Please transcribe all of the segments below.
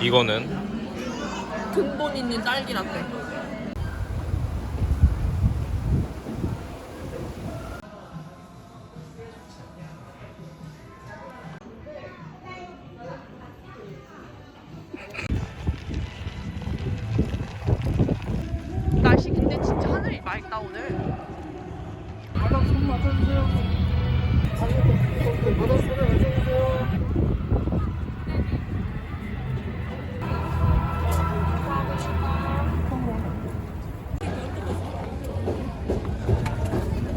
이거는 근본 있는 딸기 라떼. 날씨 근데 진짜 하늘이 맑다 오늘. 바닥 손 맞춰주세요. 바닥 손을 맞춰주세요.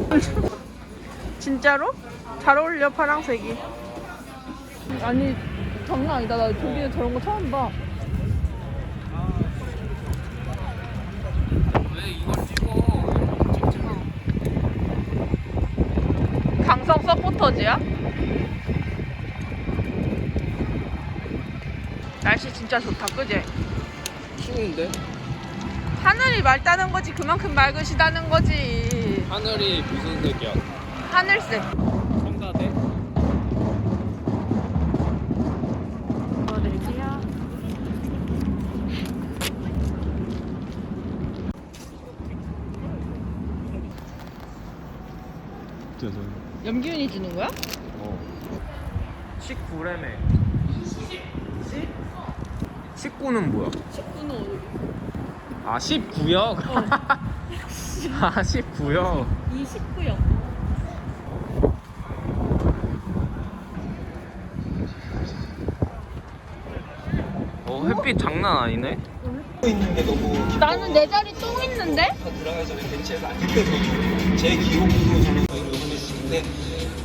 진짜로? 잘 어울려 파랑색이. 아니 장난 아니다. 나 저기에 저런 거 처음 봐. 강성 서포터즈야? 날씨 진짜 좋다, 그지? 추운데? 하늘이 맑다는 거지, 그만큼 맑으시다는 거지. 하늘이 무슨 색이야? 하늘색. 청가대? 어디야? 짜잔. 염기훈이 주는 거야? 어. 19램에 19는 뭐야? 19는 어디? 아 19역? 49. 49요? 29요. 어, 햇빛 장난 아니네? 나는 내 자리 또 있는데? 들어가기 전에 벤치에서 안 느껴져요. 제 기록으로 저는 저희를 응원할 수 있는데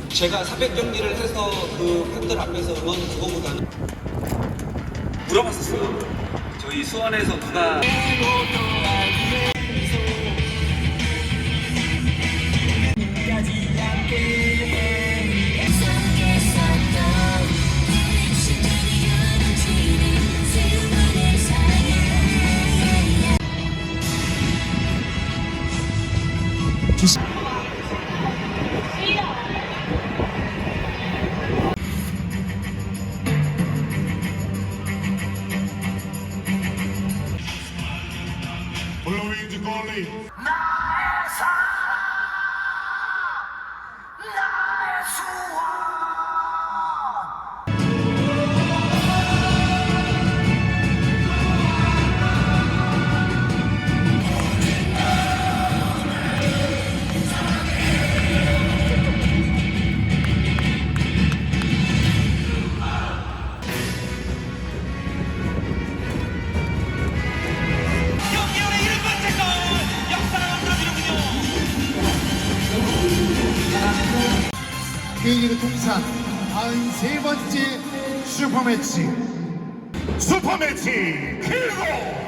제가 400경기를 해서 그 팬들 앞에서 응원 그거보다는 물어봤었어요. 저희 수원에서 누가 네, 뭐, 아, Luigi Colli. K 통산 93번째 슈퍼매치. 슈퍼매치 킬고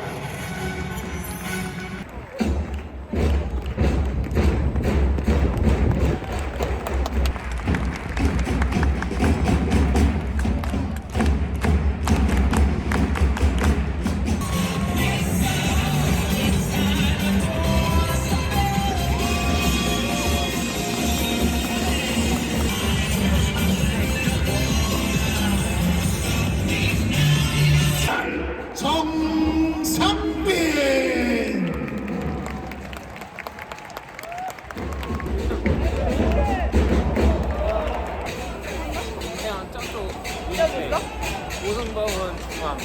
오승범은 중앙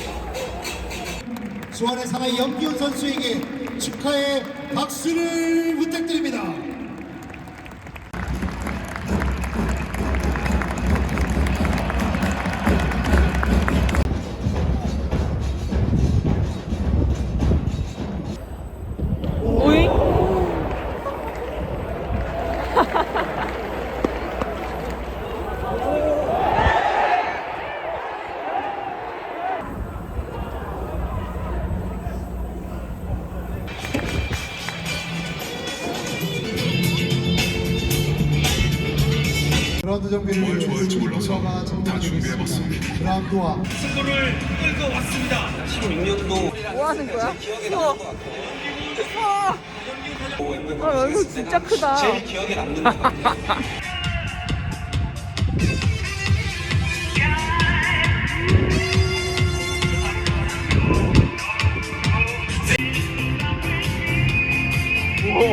수원의 사나이 염기훈 선수에게 축하의 박수를 부탁드립니다. 그라운드 정비를 뭘 좋을지 몰라서 다 준비해봤습니다. 그라운드와 승부를 끌고 왔습니다. 16년도 뭐 하는 거야? 우와! 아, 아, 여기 진짜 크다. 제일 기억에 남는 너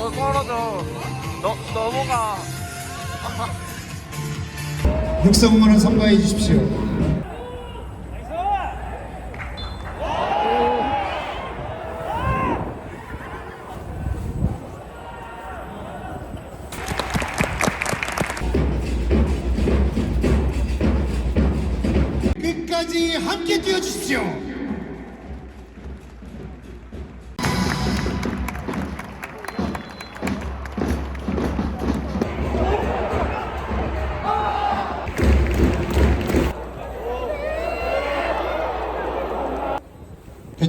어, 떨어져. 너, 넘어가. 육성원을 선거해 주십시오. 끝까지 함께 뛰어 주십시오.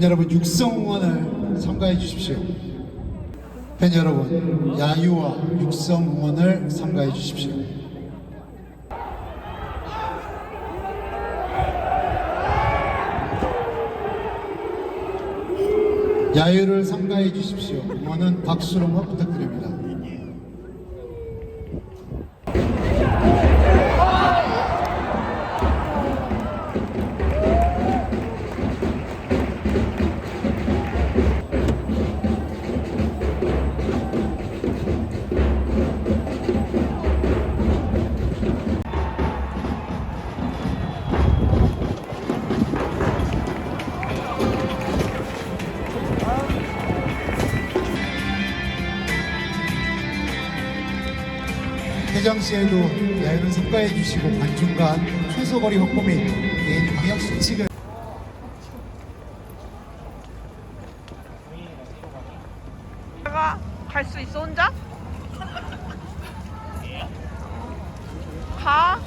팬 여러분 육성응원을 참가해 주십시오. 팬 여러분 야유와 육성응원을 참가해 주십시오. 야유를 참가해 주십시오. 응원은 박수로만 부탁드립니다. 회장시에도 야유를 참가해 주시고 관중간 최소 거리 확보 및 개인 방역 수칙을 내가 갈 수 있어 혼자? 가?